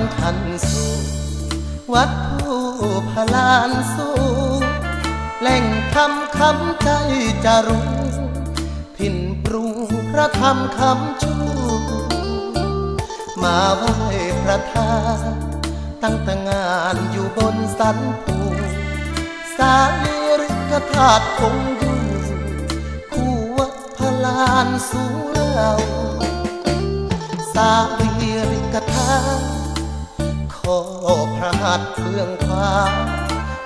ำคันสู่ วัดผู้พลานสู่แหล่งคำคำใจจะรู้พินปรุงพระธรรมคำชูมาไหว้พระธาตุตั้งแต่งานอยู่บนสันภูสาลีริกธาตุคงอยู่คู่วัดพลานสู่เราสาลีริกธาตุ ขอพระหัตถ์เบื้องขวา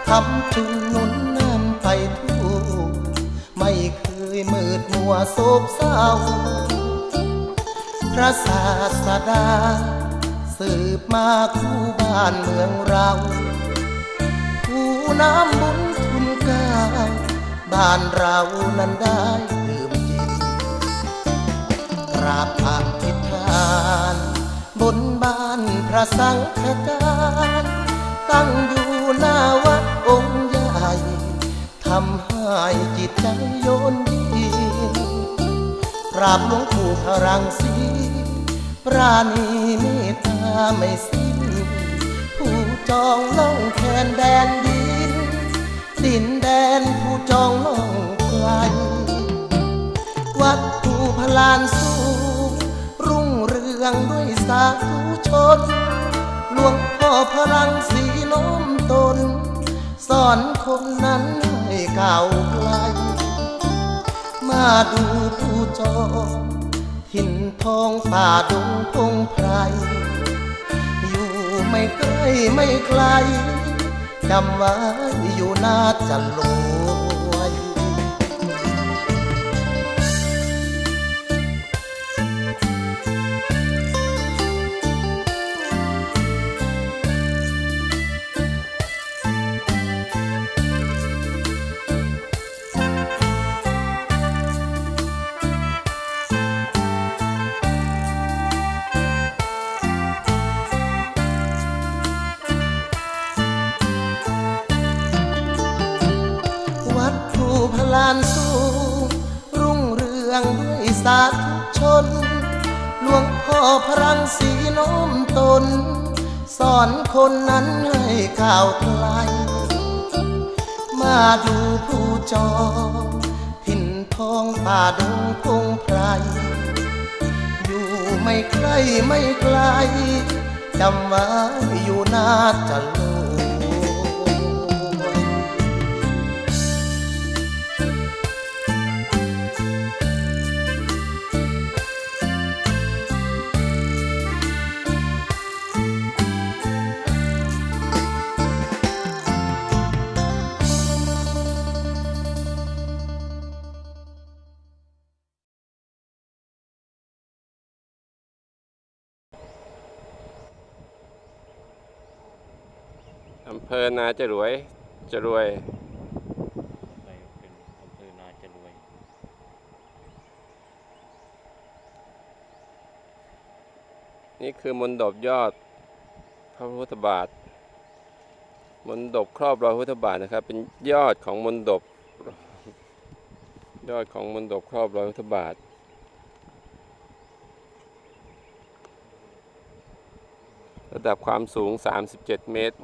ทำจุนหนุนนำไปทั่วไม่เคยมืดมัวโศกเศร้า พระศาสดา สืบมาคู่บ้านเมืองเราผู้น้ำบุญทุนเก้าบ้านเรานั้นได้ดื่มกินกราบอธิษฐาน บนบ้านพระสังฆจารย์ตั้งอยู่หน้าวัดองค์ใหญ่ทำให้จิตใจโยนยินกราบหลวงปู่พรังสีปราณีเมตตาไม่สิ้น ผู้จองล่องแทนแดนดิน ดินแดนผู้จองล่องไกลวัดภูพลานสู งเรืองด้วยสาธุชน หลวงพ่อพลังสีโน้มตน สอนคนนั้นให้ก้าวไกล มาดูผู้จองถิ่นทองป่าดงพงไพร อยู่ไม่ใกล้ไม่ไกลจำไว้อยู่น่าจะรว ชน หลวงพ่อพรังสีน้มตน สอนคนนั้นให้ข่าวไกล มาดูผู้จองถิ่นทองป่าดงพงไพร อยู่ไม่ใกล้ไม่ไกลจำไว้อยู่นาจะรวย อำเภอนาจรวยจรวย ไปเป็นอำเภอนาจรวย นี่คือมนดบยอดพระพุทธบาท มนดบครอบรอยพระพุทธบาทนะครับ เป็นยอดของมนดบยอดของมนดบครอบรอยพระพุทธบาทระดับความสูง 37 เมตร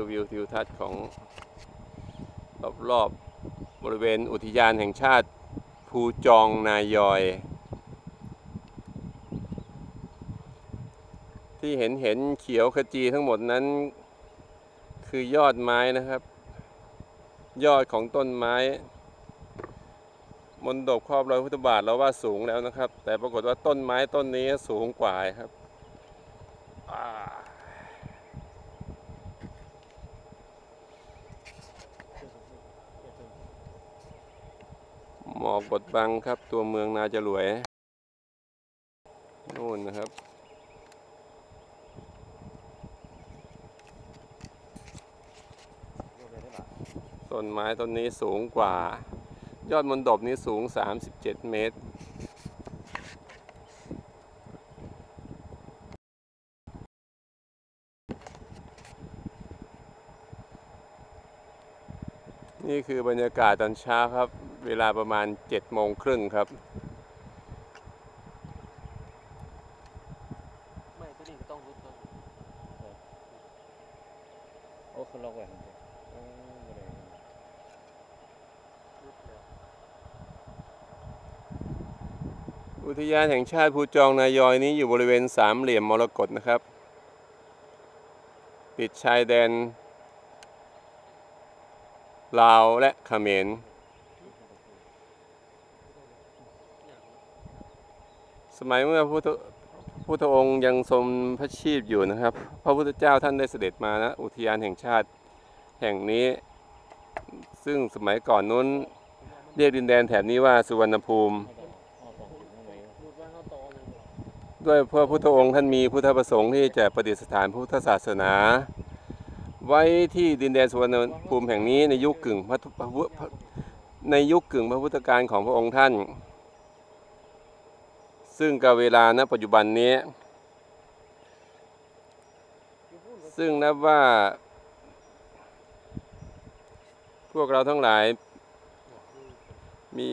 คือวิวทิวทัศน์ของรอบๆบริเวณอุทยานแห่งชาติภูจองนายอย ที่เห็นเห็นเขียวขจีทั้งหมดนั้น คือยอดไม้นะครับ ยอดของต้นไม้ มนดบครอบรอยพุทธบาทเราว่าสูงแล้วนะครับ แต่ปรากฏว่าต้นไม้ต้นนี้สูงกว่าครับอ่าหม อกบดบังครับ ตัวเมืองนาจรวยนู่นนะครับ ต้นไม้ต้นนี้สูงกว่า ยอดมนดบนี้สูง 37 เมตร นี่คือบรรยากาศตอนเช้าครับ เวเวลาประมาณเจ็ดโมงครึ่งครับไม่ตัวนี้ก็ต้องรุดตัวโอ้คือล็อกไว้ครับโอ้บ่ได้รุดแล้วอุทยานแห่งชาติภูจองนายอยนี้อยู่บริเวณสามเหลี่ยมมรกตนะครับ ติดชายแดนลาวและเขมร สมัยเมื่อพุทธพุทธองค์ยังทรงพระชีพอยู่นะครับ พระพุทธเจ้าท่านได้เสด็จมานะอุทยานแห่งชาติแห่งนี้ ซึ่งสมัยก่อนนู้นเรียกดินแดนแถบนี้ว่าสุวรรณภูมิเอาต่อถึงข้างในครับรุดไว้เข้าต่อเลยด้วยพระพุทธองค์ท่านมีพุทธประสงค์ที่จะประดิษฐานพุทธศาสนา ไว้ที่ดินแดนสุวรรณภูมิแห่งนี้ในยุคกึ่งพระพระพุพระในยุคกึ่งพระพุทธการของพระองค์ท่าน ซึ่งกับเวลาณปัจจุบันนี้ ซึ่งนับว่า พวกเราทั้งหลายมี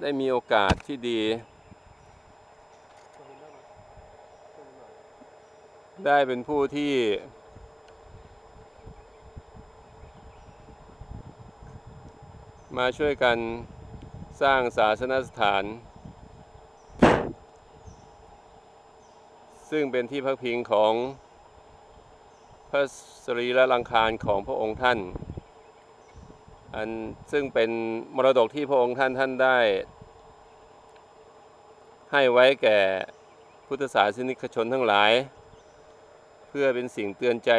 ได้มีโอกาสที่ดี ได้เป็นผู้ที่มาช่วยกันสร้างศาสนสถาน ซึ่งเป็นที่พักพิงของพระสรีระลังคารของพระองค์ท่าน อันซึ่งเป็นมรดกที่พระองค์ท่านท่านได้ ให้ไว้แก่พุทธศาสนิกชนทั้งหลาย เพื่อเป็นสิ่งเตือนใจ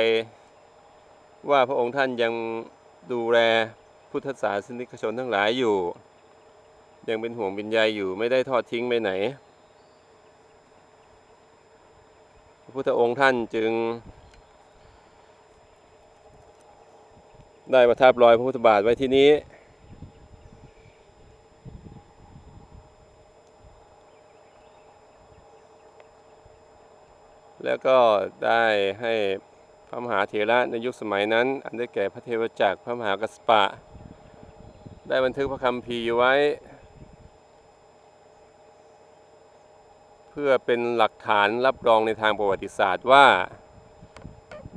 ว่าพระองค์ท่านยังดูแลพุทธศาสนิกชนทั้งหลายอยู่ ยังเป็นห่วงเป็นใยอยู่ไม่ได้ทอดทิ้งไปไหน พุทธองค์ท่านจึง ได้ประทับรอยพระพุทธบาทไว้ที่นี้ แล้วก็ได้ให้พระมหาเถระในยุคสมัยนั้น อันได้แก่พระเทวจักรพระมหากัสปะ ได้บันทึกพระคัมภีไว้ เพื่อเป็นหลักฐานรับรองในทางประวัติศาสตร์ว่า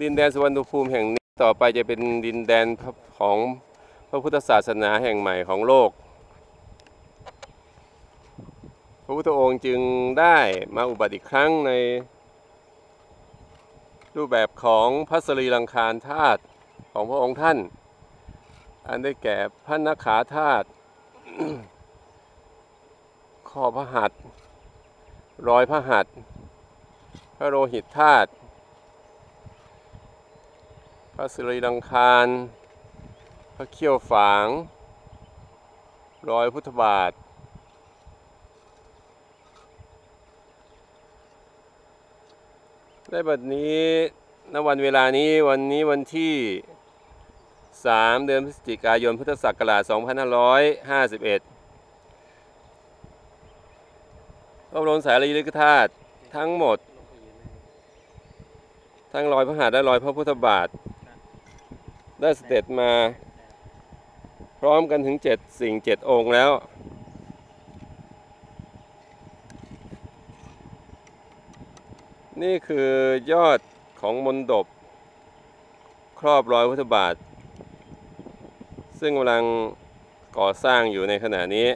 ดินแดนสุวรรณภูมิแห่งนี้ต่อไปจะเป็นดินแดนของพระพุทธศาสนาแห่งใหม่ของโลก พระพุทธองค์จึงได้มาอุบัติอีกครั้งใน รูปแบบของพระสรีรังคารธาตุของพระองค์ท่าน อันได้แก่พระนักขาธาตุข้อพระหัตถ์ รอยพระหัตถ์พระโลหิตธาตุพระสรีรังคารพระเขี้ยวฝาง รอยพุทธบาท ได้บัดนี้ณวันเวลานี้วันนี้วันที่ 3 เดือนพฤศจิกายนพุทธศักราช 2551 พระบรมสารีริกธาตุทั้งหมด ทั้งรอยพระหัตถ์และรอยพระพุทธบาท ได้เสด็จมา พร้อมกันถึงเจ็ดสิ่งเจ็ดองค์แล้ว นี่คือยอดของมนดบ ครอบรอยพุทธบาท ซึ่งกำลังก่อสร้างอยู่ในขณะนี้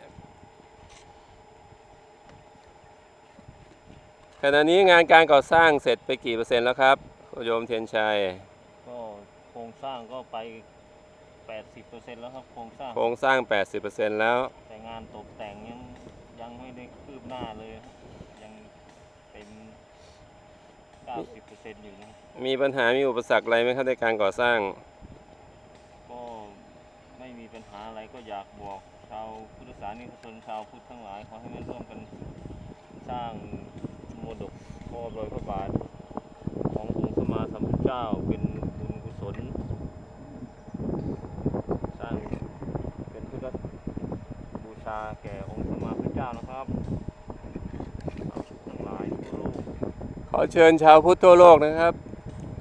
ขณะนี้งานการก่อสร้างเสร็จไปกี่เปอร์เซ็นต์แล้วครับคุณโยมเทียนชัย ก็โครงสร้างก็ไป 80%แล้วครับโครงสร้าง โครงสร้าง 80%แล้ว แต่งานตกแต่งยังยังไม่ได้คืบหน้าเลยครับยังเป็น 90%อยู่นะครับมีปัญหา มีอุปสรรคอะไรไหมครับในการก่อสร้าง ก็ไม่มีปัญหาอะไรก็อยากบอก ชาวพุทธศาสนิกชนชาวพุทธทั้งหลายขอให้มาร่วมกันสร้างโมดกพ่อรอยพระบาทขององค์สมมาสัมพุทธเจ้าเป็นบุญกุศล สร้างเป็นพุทธบูชาแก่องค์สมมาพุทธเจ้านะครับทั้งหลายทั่วโลกขอเชิญชาวพุทธทั่วโลกนะครับ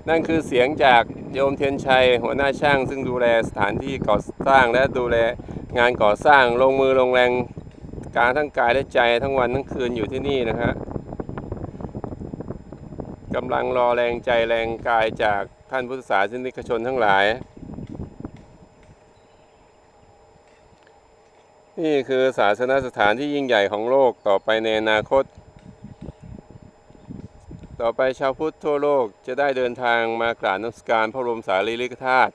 นั่นคือเสียงจากโยมเทียนชัย หัวหน้าช่าง ซึ่งดูแลสถานที่ก่อสร้างและดูแลงานก่อสร้างลงมือลงแรงการทั้งกายและใจทั้งวันทั้งคืนอยู่ที่นี่นะฮะ กำลังรอแรงใจแรงกายจากท่านพุทธศาสนิกชนทั้งหลาย นี่คือศาสนสถานที่ยิ่งใหญ่ของโลกต่อไปในอนาคต ต่อไปชาวพุทธทั่วโลกจะได้เดินทางมากราบนมัสการพระบรมสารีริกธาตุ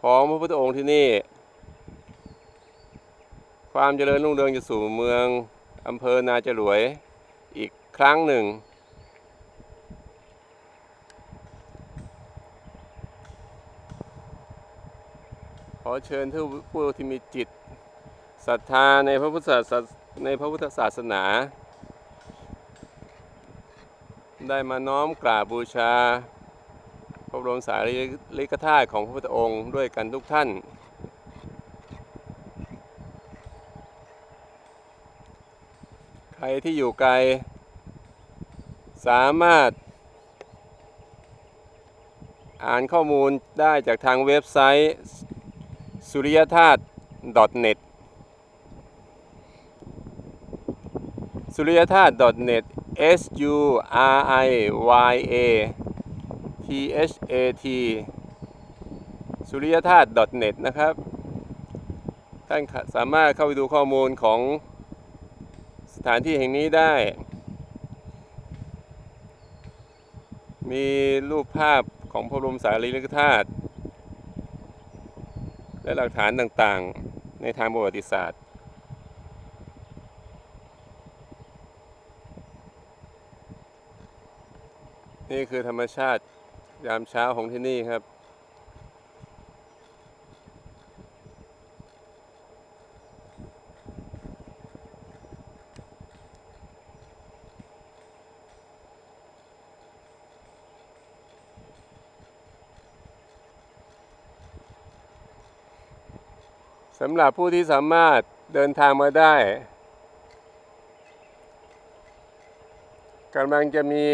พร้อมพระพุทธองค์ที่นี่ ความเจริญรุ่งเรืองจะสู่เมืองอำเภอนาจรวยอีกครั้งหนึ่ง ขอเชิญทุกผู้ที่มีจิตศรัทธาในพระพุทธศาสในพระพุทธศาสนา ได้มาน้อมกราบบูชา พระบรมสารีริกธาตุของพระพุทธองค์ด้วยกันทุกท่าน ใครที่อยู่ไกล สามารถ อ่านข้อมูลได้จากทางเว็บไซต์ สุริยธาตุ .net สุริยธาตุ .net s u r i y a t h a t สุริยธาตุ .net นะครับ ท่านสามารถเข้าไปดูข้อมูลของสถานที่แห่งนี้ได้ มีรูปภาพของพระบรมสารีริกธาตุ และหลักฐานต่างๆ ในทางประวัติศาสตร์ นี่คือธรรมชาติยามเช้าของที่นี่ครับำหรับผู้ที่สามารถเดินทางมาได้กำลังจะมี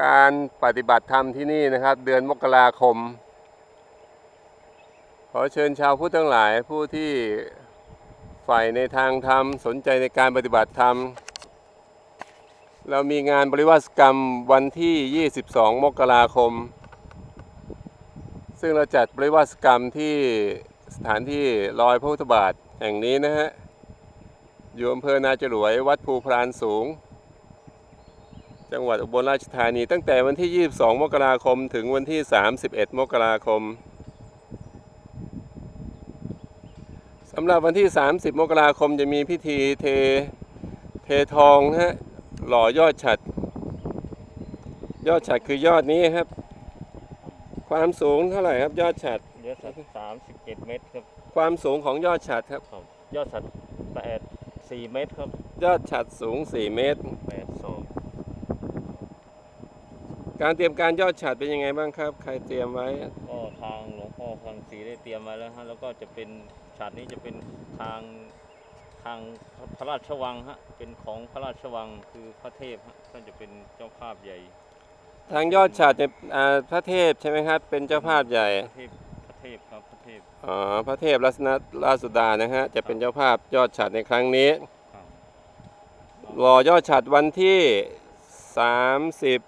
การปฏิบัติธรรมที่นี่นะครับ เดือนมกราคม ขอเชิญชาวพุทธทั้งหลายผู้ที่ใฝ่ในทางธรรมสนใจในการปฏิบัติธรรม เรามีงานบริวาสกรรมวันที่ 22 มกราคม ซึ่งเราจัดบริวาสกรรมที่ สถานที่ลอยพระพุทธบาทแห่งนี้นะฮะ อยู่อำเภอนาจรวย วัดภูพรานสูง จังหวัดอุบลราชธานี ตั้งแต่วันที่ 22 มกราคม ถึงวันที่ 31 มกราคมสำหรับวันที่ 30 มกราคมจะมีพิธีเทเททองนะฮะ หล่อยอดฉัด ยอดฉัดคือยอดนี้ครับ ความสูงเท่าไหร่ครับยอดฉัด เยอะสักสามสิบเจ็ดเมตรครับ ความสูงของยอดฉัดครับครับ ยอดสัตว์แปดสี่เมตรครับยอดฉัดสูง 4 เมตร แปดสองการเตรียมการยอดฉัดเป็นยังไงบ้างครับ ใครเตรียมไว้ ก็ทางหลวงพ่อพลังศรีได้เตรียมไว้แล้วฮะแล้วก็จะเป็นฉากนี้จะเป็นทางทางพระราชวังฮะเป็นของพระราชวังคือพระเทพฮะท่านจะเป็นเจ้าภาพใหญ่ทางยอดฉัดเนี่ยอ่าพระเทพใช่ไหมครับ เป็นเจ้าภาพใหญ่ พระเทพพระ เทพครับพระเทพอ๋อพระเทพรัตนราชสุดานะฮะจะเป็นเจ้าภาพยอดฉัดในครั้งนี้ครับรอยอดฉัดวันที่ 30สามสิบ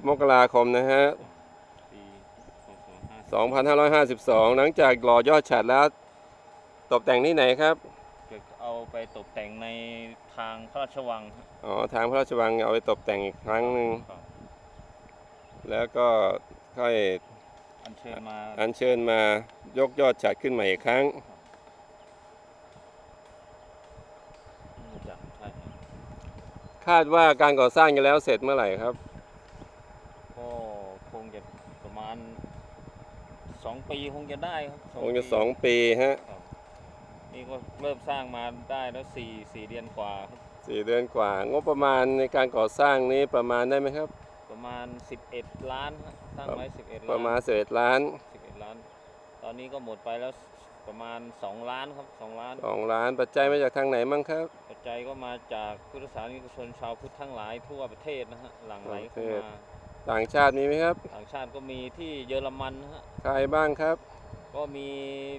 30 มกราคมนะฮะปีสองห้าสิบ2552 หลังจากรอยอดฉัดแล้วตกแต่งที่ไหนครับจะเอาไปตกแต่งในทางพระราชวังฮะอ๋อทางพระราชวังเอาไปตกแต่งอีกครั้งหนึ่งครับแล้วก็ค่อย อัญเชิญมาอัญเชิญมายกยอดฉัดขึ้นมาอีกครั้งจากใช่ครับคาดว่าการก่อสร้างจะแล้วเสร็จเมื่อไหร่ครับ ก็คงจะประมาณสองปีคงจะได้ครับคงจะปีสองปีฮะครับนี่ก็เริ่มสร้างมาได้แล้วสี่สี่เดือนกว่าครับสี่เดือนกว่า งบประมาณในการก่อสร้างนี้ประมาณได้ไหมครับ ประมาณ11ล้านฮะ ตั้งไว้11ล้านประมาณเศษล้าน11ล้าน ตอนนี้ก็หมดไปแล้วประมาณ2ล้านครับ2ล้าน สองล้านปัจจัยมาจากทางไหนมั่งครับ ปัจจัยก็มาจากพุทธศาสนิกชนชาวพุทธทั้งหลายทั่วประเทศนะฮะหลั่งไหลเข้าทั่วประเทศ มาต่างชาติมีไหมครับ ต่างชาติก็มีที่เยอรมันนะฮะใครบ้างครับ ก็มี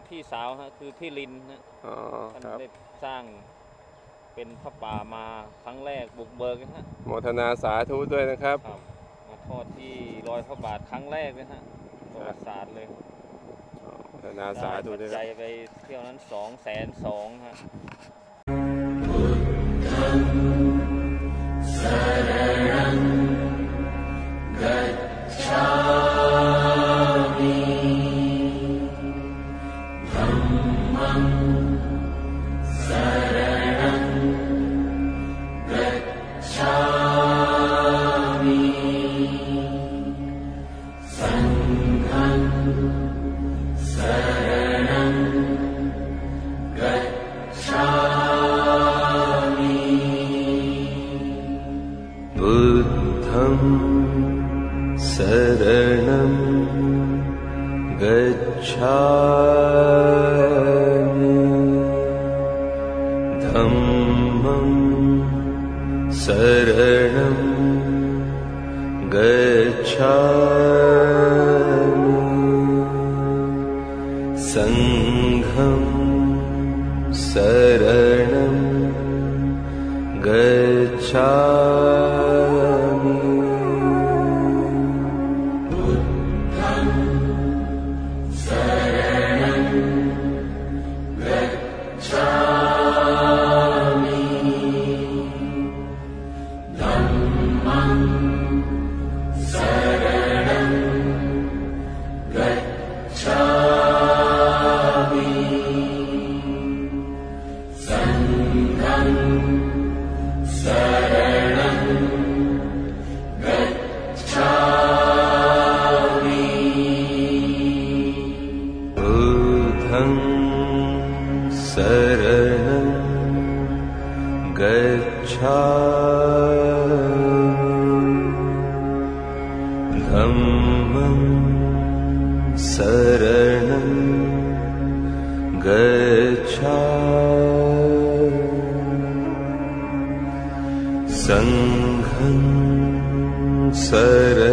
พี่สาวฮะคือพี่ลินฮะอ๋อท่านครับ ได้สร้างเป็นพระป่ามาครั้งแรกบุกเบิกนะฮะโมทนาสาธุด้วยนะครับ ครับมา ทอดที่รอยพระบาทครั้งแรกนะฮะประวัติศาสตร์เลยโมทนาสาธุได้ด้วยปัจคจัรับยไปเที่ยวนั้นสองแสนสองฮะ शरणम् गच्छा धम्मं शरणं गच्छा सङ्घं शरणं गच्छा शरणं गच्छामि। धम्मं शरणं गच्छामि। सङ्घं शरणं